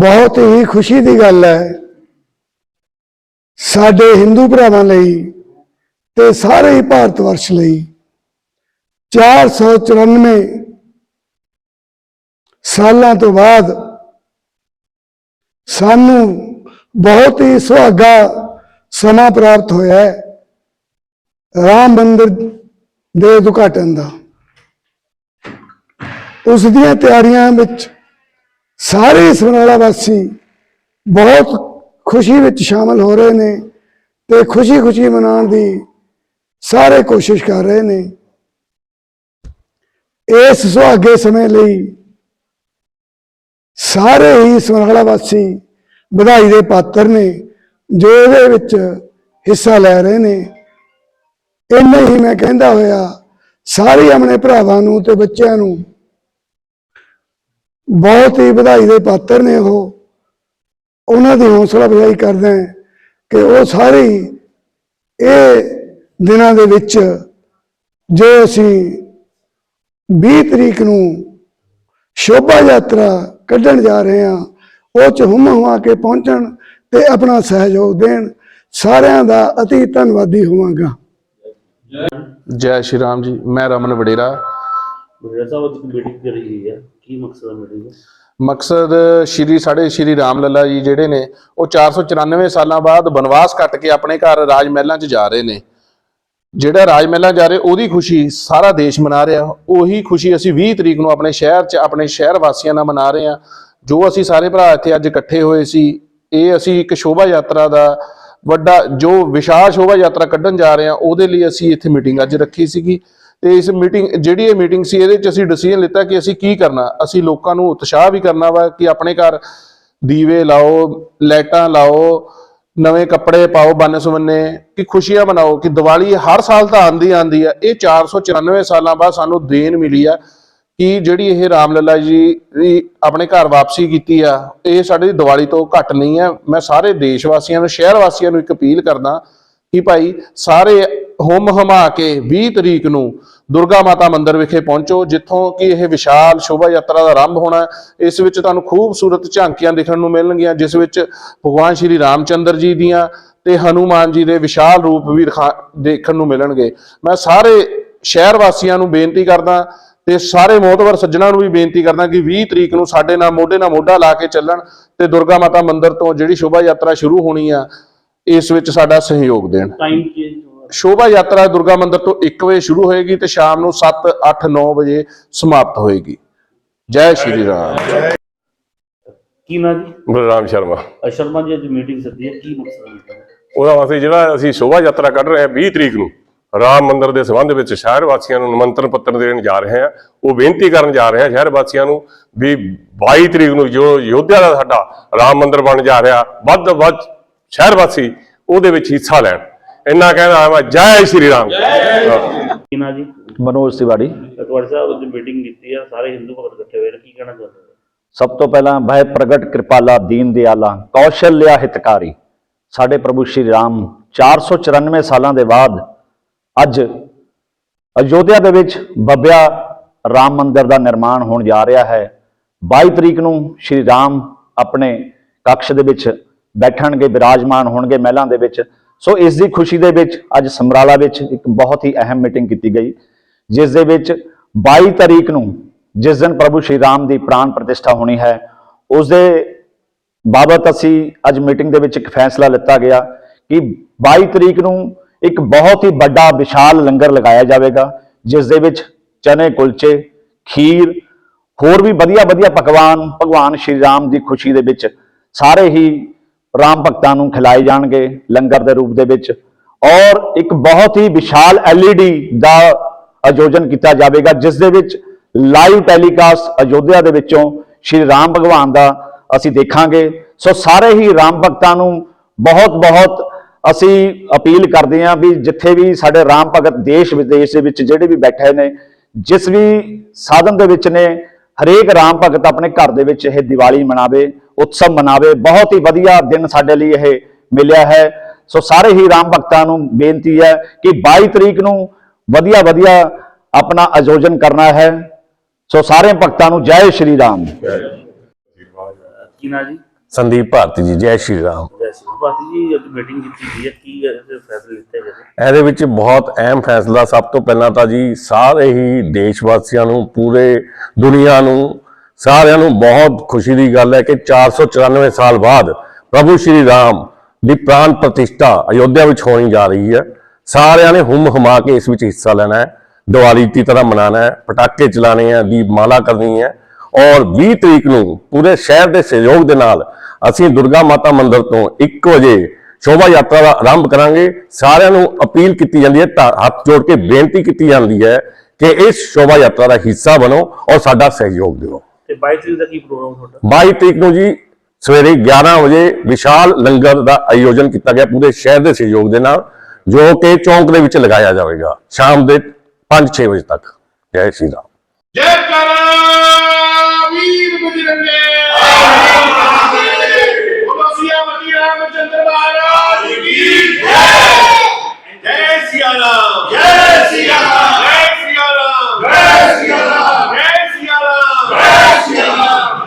ਬਹੁਤ ਹੀ ਖੁਸ਼ੀ ਦੀ ਗੱਲ ਹੈ। ਸਾਡੇ ਹਿੰਦੂ ਭਰਾਵਾਂ ਲਈ ਤੇ ਸਾਰੇ ਹੀ ਭਾਰਤ ਵਰਸ਼ ਲਈ 494 ਸਾਲਾਂ ਤੋਂ ਬਾਅਦ ਸਾਨੂੰ ਬਹੁਤ ਹੀ ਸੁਹਾਗਾ ਸਮਾਂ ਪ੍ਰਾਪਤ ਹੋਇਆ ਹੈ ਰਾਮ ਮੰਦਿਰ ਦੇ ਉਦਘਾਟਨ ਦਾ। ਉਸ ਦੀਆਂ ਤਿਆਰੀਆਂ ਵਿੱਚ ਸਾਰੇ ਸਮਰਾਲਾ ਵਾਸੀ ਬਹੁਤ ਖੁਸ਼ੀ ਵਿੱਚ ਸ਼ਾਮਲ ਹੋ ਰਹੇ ਨੇ ਤੇ ਖੁਸ਼ੀ-ਖੁਸ਼ੀ ਮਨਾਉਣ ਦੀ ਸਾਰੇ ਕੋਸ਼ਿਸ਼ ਕਰ ਰਹੇ ਨੇ। ਇਸ ਸੁਹਾਗੇ ਸਮੇਂ ਲਈ ਸਾਰੇ ਹੀ ਸਮਰਾਲਾ ਵਾਸੀ ਵਧਾਈ ਦੇ ਪਾਤਰ ਨੇ, ਜੋ ਇਹਦੇ ਵਿੱਚ ਹਿੱਸਾ ਲੈ ਰਹੇ ਨੇ। ਇੰਨੇ ਹੀ ਮੈਂ ਕਹਿੰਦਾ ਹੋਇਆ, ਸਾਰੇ ਆਪਣੇ ਭਰਾਵਾਂ ਨੂੰ ਤੇ ਬੱਚਿਆਂ ਨੂੰ ਬਹੁਤ ਹੀ ਵਧਾਈ ਦੇ ਪਾਤਰ ਨੇ ਉਹ। ਉਹਨਾਂ ਦੀ ਹੌਸਲਾ ਅਫਜ਼ਾਈ ਕਰਦਾ ਹਾਂ ਕਿ ਉਹ ਸਾਰੇ ਇਹ ਦਿਨਾਂ ਦੇ ਵਿੱਚ ਜੋ ਅਸੀਂ 20 ਤਰੀਕ ਨੂੰ ਸ਼ੋਭਾ ਯਾਤਰਾ ਕੱਢਣ ਜਾ ਰਹੇ ਹਾਂ ਉਹ ਚ ਹੁਮ ਹੁਆ ਕੇ ਪਹੁੰਚਣ ਤੇ ਆਪਣਾ ਸਹਿਯੋਗ ਦੇਣ ਸਾਰਿਆਂ ਦਾ ਅਤੀ ਧੰਨਵਾਦੀ ਹੋਵਾਂਗਾ। ਜੈ ਸ਼੍ਰੀ ਰਾਮ ਜੀ ਮੈਂ ਰਮਨ ਵਡੇਰਾ। ਬੁਢੇਰਾ ਸਾਹਿਬ ਮੀਟਿੰਗ ਕਰੀ ਗਈ ਹੈ ਕੀ ਮਕਸਦ ਹੈ ਮੀਟਿੰਗ ਦਾ ਮਕਸਦ ਸ਼੍ਰੀ ਸਾਡੇ ਸ਼੍ਰੀ ਰਾਮ ਲੱਲਾ ਜੀ ਜਿਹੜੇ ਨੇ, ਉਹ 494 ਸਾਲਾਂ ਬਾਅਦ ਬਨਵਾਸ ਕੱਟ ਕੇ ਆਪਣੇ ਘਰ ਰਾਜ ਮਹਿਲਾਂ 'ਚ ਜਾ ਰਹੇ ਨੇ। ਜਿਹੜਾ ਰਾਜ ਮਹਿਲਾਂ ਜਾ ਰਹੇ, ਉਹਦੀ ਖੁਸ਼ੀ ਸਾਰਾ ਦੇਸ਼ ਮਨਾ ਰਿਹਾ। ਉਹੀ ਖੁਸ਼ੀ ਅਸੀਂ 20 ਤਰੀਕ ਨੂੰ ਆਪਣੇ ਸ਼ਹਿਰ 'ਚ, ਆਪਣੇ ਸ਼ਹਿਰ ਵਾਸੀਆਂ ਨਾਲ ਮਨਾ ਰਹੇ ਹਾਂ। ਜੋ ਅਸੀਂ ਸਾਰੇ ਭਰਾ ਇੱਥੇ ਅੱਜ ਇਕੱਠੇ ਹੋਏ ਸੀ, ਇਹ ਅਸੀਂ ਇੱਕ ਸ਼ੋਭਾ ਯਾਤਰਾ ਦਾ ਵੱਡਾ, ਜੋ ਵਿਸ਼ਾਲ ਸ਼ੋਭਾ ਯਾਤਰਾ ਕੱਢਣ ਜਾ ਰਹੇ ਹਾਂ, ਉਹਦੇ ਲਈ ਅਸੀਂ ਇੱਥੇ ਮੀਟਿੰਗ ਅੱਜ ਰੱਖੀ ਸੀਗੀ। ਤੇ ਇਸ ਮੀਟਿੰਗ, ਜਿਹੜੀ ਇਹ ਮੀਟਿੰਗ ਸੀ, ਇਹਦੇ 'ਚ ਅਸੀਂ ਡਿਸੀਜਨ ਲਿੱਤਾ ਕਿ ਅਸੀਂ ਕੀ ਕਰਨਾ। ਅਸੀਂ ਲੋਕਾਂ ਨੂੰ ਉਤਸ਼ਾਹ ਵੀ ਕਰਨਾ ਵਾ ਕਿ ਆਪਣੇ ਘਰ ਦੀਵੇ ਲਾਓ, ਲਾਈਟਾਂ ਲਾਓ, ਨਵੇਂ ਕੱਪੜੇ ਪਾਓ ਬੰਨ ਸੁਮੰਨੇ ਕਿ ਖੁਸ਼ੀਆਂ ਮਨਾਓ, ਕਿ ਦੀਵਾਲੀ ਹਰ ਸਾਲ ਤਾਂ ਆਂਦੀ ਆਂਦੀ ਆ। ਇਹ 494 ਸਾਲਾਂ ਬਾਅਦ ਸਾਨੂੰ ਦੇਣ ਮਿਲੀ ਆ ਕਿ ਜਿਹੜੀ ਇਹ ਰਾਮ ਲੱਲਾ ਜੀ ਦੀ ਆਪਣੇ ਘਰ ਵਾਪਸੀ ਕੀਤੀ ਆ, ਇਹ ਸਾਡੀ ਦੀਵਾਲੀ ਤੋਂ ਘੱਟ ਨਹੀਂ ਆ। ਮੈਂ ਸਾਰੇ ਦੇਸ਼ ਵਾਸੀਆਂ ਨੂੰ, ਸ਼ਹਿਰ ਵਾਸੀਆਂ ਨੂੰ ਇੱਕ ਅਪੀਲ ਕਰਦਾ ਕਿ ਭਾਈ ਸਾਰੇ ਹੁਮ ਹਮਾ ਕੇ 20 ਤਰੀਕ ਨੂੰ ਦੁਰਗਾ ਮਾਤਾ ਮੰਦਿਰ ਵਿਖੇ ਪਹੁੰਚੋ, ਜਿੱਥੋਂ ਕਿ ਇਹ ਵਿਸ਼ਾਲ ਸ਼ੋਭਾ ਯਾਤਰਾ ਦਾ ਆਰੰਭ ਹੋਣਾ ਇਸ ਵਿੱਚ ਤੁਹਾਨੂੰ ਖੂਬਸੂਰਤ ਝਾਂਕੀਆਂ ਦੇਖਣ ਨੂੰ ਮਿਲਣਗੀਆਂ, ਜਿਸ ਵਿੱਚ ਭਗਵਾਨ ਸ਼੍ਰੀ ਰਾਮਚੰਦਰ ਜੀ ਦੀਆਂ ਤੇ ਹਨੂਮਾਨ ਜੀ ਦੇ ਵਿਸ਼ਾਲ ਰੂਪ ਵੀ ਦਿਖਾ- ਦੇਖਣ ਨੂੰ ਮਿਲਣਗੇ। ਮੈਂ ਸਾਰੇ ਸ਼ਹਿਰ ਵਾਸੀਆਂ ਨੂੰ ਬੇਨਤੀ ਕਰਦਾ ਤੇ ਸਾਰੇ ਮੋਹਤਵਰ ਸੱਜਣਾ ਨੂੰ ਵੀ ਬੇਨਤੀ ਕਰਦਾ ਕਿ 20 ਤਰੀਕ ਨੂੰ ਸਾਡੇ ਨਾਲ ਮੋਢੇ ਨਾਲ ਮੋਢਾ ਲਾ ਕੇ ਚੱਲਣ ਤੇ ਦੁਰਗਾ ਮਾਤਾ ਮੰਦਿਰ ਤੋਂ ਜਿਹੜੀ ਸ਼ੋਭਾ ਯਾਤਰਾ ਸ਼ੁਰੂ ਹੋਣੀ ਆ ਇਸ ਵਿੱਚ ਸਾਡਾ ਸਹਿਯੋਗ ਦੇਣ। ਟਾਈਮ ਚੇਂਜ ਹੋਇਆ ਸ਼ੋਭਾ ਯਾਤਰਾ ਦੁਰਗਾ ਮੰਦਿਰ ਤੋਂ 1 ਵਜੇ ਸ਼ੁਰੂ ਹੋਏਗੀ ਤੇ ਸ਼ਾਮ ਨੂੰ 7 8 9 ਵਜੇ ਸਮਾਪਤ ਹੋਏਗੀ। ਜੈ ਸ਼੍ਰੀ ਰਾਮ। ਕੀ ਨਾ ਜੀ? ਬਲਰਾਮ ਸ਼ਰਮਾ। ਅ, ਸ਼ਰਮਾ ਜੀ ਅੱਜ ਮੀਟਿੰਗ ਸੱਦੀ ਹੈ। ਕੀ ਮਕਸਦ ਹੈ meeting ਦਾ? ਉਹਦਾ ਵਾਸਤੇ ਜਿਹੜਾ ਅਸੀਂ ਸ਼ੋਭਾ ਯਾਤਰਾ ਕੱਢ ਰਹੇ ਹਾਂ 20 ਤਰੀਕ ਨੂੰ ਰਾਮ ਮੰਦਿਰ ਦੇ ਸੰਬੰਧ ਵਿੱਚ ਸ਼ਹਿਰ ਵਾਸੀਆਂ ਨੂੰ ਨਿਮੰਤਰਣ ਪੱਤਰ ਦੇਣ ਜਾ ਰਹੇ ਹਾਂ। ਉਹ ਬੇਨਤੀ ਕਰਨ ਜਾ ਰਹੇ ਹਾਂ ਸ਼ਹਿਰ ਵਾਸੀਆਂ ਨੂੰ ਵੀ 22 ਤਰੀਕ ਨੂੰ ਜੋ ਯੋਧਿਆ ਦਾ ਸਾਡਾ ਰਾਮ ਮੰਦਿਰ ਬਣ ਜਾ ਰਿਹਾ ਵੱਧ ਤੋਂ ਵੱਧ ਸ਼ਹਿਰ ਵਾਸੀ ਉਹਦੇ ਵਿੱਚ ਹਿੱਸਾ ਲੈਣ। ਇੰਨਾ ਕਹਿਣਾ ਮੈਂ ਜੈ ਸ਼੍ਰੀ ਰਾਮ। ਕੀ ਨਾ ਜੀ? ਮਨੋਜ ਤਿਵਾੜੀ। ਤੁਹਾਡੇ ਸਾਹਿਬ ਅੱਜ ਮੀਟਿੰਗ ਕੀਤੀ ਹੈ ਸਾਰੇ ਹਿੰਦੂ ਭਗਤ ਇਕੱਠੇ ਹੋਏ ਨੇ ਕੀ ਕਹਿਣਾ ਚਾਹੁੰਦੇ ਸਭ ਤੋਂ ਪਹਿਲਾਂ ਭੈ ਪ੍ਰਗਟ ਕਿਰਪਾਲਾ ਦੀਨ ਦਿਆਲਾ ਕੌਸ਼ਲਿਆ ਹਿਤਕਾਰੀ। ਸਾਡੇ ਪ੍ਰਭੂ ਸ਼੍ਰੀ ਰਾਮ 494 ਸਾਲਾਂ ਦੇ ਬਾਅਦ ਅੱਜ ਅਯੋਧਿਆ ਦੇ ਵਿੱਚ ਬੱਬਿਆ ਰਾਮ ਮੰਦਿਰ ਦਾ ਨਿਰਮਾਣ ਹੋਣ ਜਾ ਰਿਹਾ ਹੈ। 22 ਤਰੀਕ ਨੂੰ ਸ਼੍ਰੀ ਰਾਮ ਆਪਣੇ ਕਕਸ਼ ਦੇ ਵਿੱਚ ਬੈਠਣਗੇ ਵਿਰਾਜਮਾਨ ਹੋਣਗੇ ਮਹਿਲਾਂ ਦੇ ਵਿੱਚ। ਸੋ ਇਸ ਦੀ ਖੁਸ਼ੀ ਦੇ ਵਿੱਚ ਅੱਜ ਸਮਰਾਲਾ ਵਿੱਚ ਇੱਕ ਬਹੁਤ ਹੀ ਅਹਿਮ ਮੀਟਿੰਗ ਕੀਤੀ ਗਈ, ਜਿਸ ਦੇ ਵਿੱਚ 22 ਤਰੀਕ ਨੂੰ ਜਿਸ ਦਿਨ ਪ੍ਰਭੂ ਸ਼੍ਰੀ ਰਾਮ ਦੀ ਪ੍ਰਾਨ ਪ੍ਰਤਿਸ਼ਠਾ ਹੋਣੀ ਹੈ, ਉਸ ਦੇ ਬਾਬਤ ਅਸੀਂ ਅੱਜ ਮੀਟਿੰਗ ਦੇ ਵਿੱਚ ਇੱਕ ਫੈਸਲਾ ਲਿੱਤਾ ਗਿਆ ਕਿ 22 ਤਰੀਕ ਨੂੰ ਇੱਕ ਬਹੁਤ ਹੀ ਵੱਡਾ, ਵਿਸ਼ਾਲ ਲੰਗਰ ਲਗਾਇਆ ਜਾਵੇਗਾ, ਜਿਸ ਦੇ ਵਿੱਚ ਚਨੇ, ਕੁਲਚੇ, ਖੀਰ, ਹੋਰ ਵੀ ਵਧੀਆ ਵਧੀਆ ਪਕਵਾਨ, ਭਗਵਾਨ ਸ਼੍ਰੀ ਰਾਮ ਦੀ ਖੁਸ਼ੀ ਦੇ ਵਿੱਚ ਸਾਰੇ ਹੀ ਰਾਮ ਭਗਤਾਂ ਨੂੰ ਖਿਲਾਏ ਜਾਣਗੇ ਲੰਗਰ ਦੇ ਰੂਪ ਦੇ ਵਿੱਚ। ਔਰ ਇੱਕ ਬਹੁਤ ਹੀ ਵਿਸ਼ਾਲ LED ਦਾ ਆਯੋਜਨ ਕੀਤਾ ਜਾਵੇਗਾ, ਜਿਸ ਦੇ ਵਿੱਚ ਲਾਈਵ ਟੈਲੀਕਾਸਟ ਅਯੋਧਿਆ ਦੇ ਵਿੱਚੋਂ ਸ਼੍ਰੀ ਰਾਮ ਭਗਵਾਨ ਦਾ ਅਸੀਂ ਦੇਖਾਂਗੇ। ਸੋ ਸਾਰੇ ਹੀ ਰਾਮ ਭਗਤਾਂ ਨੂੰ ਬਹੁਤ ਬਹੁਤ ਅਸੀਂ ਅਪੀਲ ਕਰਦੇ ਹਾਂ ਵੀ ਜਿੱਥੇ ਵੀ ਸਾਡੇ ਰਾਮ ਭਗਤ ਦੇਸ਼ ਵਿਦੇਸ਼ ਦੇ ਵਿੱਚ ਜਿਹੜੇ ਵੀ ਬੈਠੇ ਨੇ, ਜਿਸ ਵੀ ਸਾਧਨ ਦੇ ਵਿੱਚ ਨੇ, ਹਰੇਕ ਰਾਮ ਭਗਤ ਆਪਣੇ ਘਰ ਦੇ ਵਿੱਚ ਇਹ ਦੀਵਾਲੀ ਮਨਾਵੇ। ਉਤਸਵ ਮਨਾਵੇ। ਬਹੁਤ ਹੀ ਵਧੀਆ ਦਿਨ ਸਾਡੇ ਲਈ ਇਹ ਮਿਲਿਆ ਹੈ। ਸੋ ਸਾਰੇ ਹੀ ਰਾਮ ਭਗਤਾਂ ਨੂੰ ਬੇਨਤੀ ਹੈ ਕਿ 22 ਤਰੀਕ ਨੂੰ ਵਧੀਆ ਵਧੀਆ ਆਪਣਾ ਆਯੋਜਨ ਕਰਨਾ ਹੈ। ਸੋ ਸਾਰੇ ਭਗਤਾਂ ਨੂੰ ਜੈ ਸ਼੍ਰੀ ਰਾਮ। ਅ, ਕੀ ਨਾ ਜੀ? ਸੰਦੀਪ ਭਾਰਤੀ ਜੀ ਜੈ ਸ਼੍ਰੀ ਰਾਮ। ਵੈਸੇ ਭਾਤੀ ਜੀ ਅੱਜ ਮੀਟਿੰਗ ਕੀਤੀ ਗਈ ਹੈ। ਕੀ ਇਹਦੇ ਫੈਸਲੇ ਲਿੱਤੇ ਗਏ? ਇਹਦੇ ਵਿੱਚ ਬਹੁਤ ਅਹਿਮ ਫੈਸਲਾ। ਸਭ ਤੋਂ ਪਹਿਲਾਂ ਤਾਂ ਜੀ ਸਾਰੇ ਹੀ ਦੇਸ਼ ਵਾਸੀਆਂ ਨੂੰ ਪੂਰੇ ਦੁਨੀਆ ਨੂੰ ਸਾਰਿਆਂ ਨੂੰ ਬਹੁਤ ਖੁਸ਼ੀ ਦੀ ਗੱਲ ਹੈ ਕਿ 494 ਸਾਲ ਬਾਅਦ ਪ੍ਰਭੂ ਸ਼੍ਰੀ ਰਾਮ ਦੀ ਪ੍ਰਾਨ ਪ੍ਰਤਿਸ਼ਠਾ ਅਯੋਧਿਆ ਵਿੱਚ ਹੋਣੀ ਜਾ ਰਹੀ ਹੈ। ਸਾਰਿਆਂ ਨੇ ਹੁਮ ਹੁਮਾ ਕੇ ਇਸ ਵਿੱਚ ਹਿੱਸਾ ਲੈਣਾ ਹੈ। ਦੀਵਾਲੀ ਦੀ ਤਰ੍ਹਾਂ ਮਨਾਉਣਾ ਹੈ, ਪਟਾਕੇ ਚਲਾਣੇ ਹੈ, ਦੀਪਮਾਲਾ ਕਰਨੀ ਹੈ। ਔਰ 20 ਤਰੀਕ ਨੂੰ ਪੂਰੇ ਸ਼ਹਿਰ ਦੇ ਸਹਿਯੋਗ ਦੇ ਨਾਲ ਅਸੀਂ ਦੁਰਗਾ ਮਾਤਾ ਮੰਦਿਰ ਤੋਂ 1 ਵਜੇ ਸ਼ੋਭਾ ਯਾਤਰਾ ਦਾ ਆਰੰਭ ਕਰਾਂਗੇ। ਸਾਰਿਆਂ ਨੂੰ ਅਪੀਲ ਕੀਤੀ ਜਾਂਦੀ ਹੈ ਤਾਂ ਹੱਥ ਜੋੜ ਕੇ ਬੇਨਤੀ ਕੀਤੀ ਜਾਂਦੀ ਹੈ ਕਿ ਇਸ ਸ਼ੋਭਾ ਯਾਤਰਾ ਦਾ ਹਿੱਸਾ ਬਣੋ ਔਰ ਸਾਡਾ ਸਹਿਯੋਗ ਦਿਓ। ਤੇ 22 ਤਰੀਕ ਦਾ ਕੀ ਪ੍ਰੋਗਰਾਮ ਤੁਹਾਡਾ? 22 ਤਰੀਕ ਨੂੰ ਜੀ ਸਵੇਰੇ 11 ਵਜੇ ਵਿਸ਼ਾਲ ਲੰਗਰ ਦਾ ਆਯੋਜਨ ਕੀਤਾ ਗਿਆ ਪੂਰੇ ਸ਼ਹਿਰ ਦੇ ਸਹਿਯੋਗ ਦੇ ਨਾਲ ਜੋ ਕਿ ਚੌਂਕ ਦੇ ਵਿੱਚ ਲਗਾਇਆ ਜਾਵੇਗਾ ਸ਼ਾਮ ਦੇ 5-6 ਵਜੇ ਤੱਕ। ਜੈ ਸ਼੍ਰੀ ਰਾਮ। ਜੈ ਕਰਾ ਵੀਰ ਬਜਰੰਗੇ ਬੋਲੋਸੀਆ ਮਤੀ ਰਾਮਚੰਦਰ ਮਹਾਰਾਜ ਕੀ ਜੈ ਜੈ ਸਿਆ ਰਾਮ ਜੈ ਸਿਆ ਰਾਮ ਜੈ ਸਿਆ ਰਾਮ ਜੈ ਸਿਆ ਰਾਮ ਜੈ ਸਿਆ ਰਾਮ ਜੈ ਸਿਆ ਰਾਮ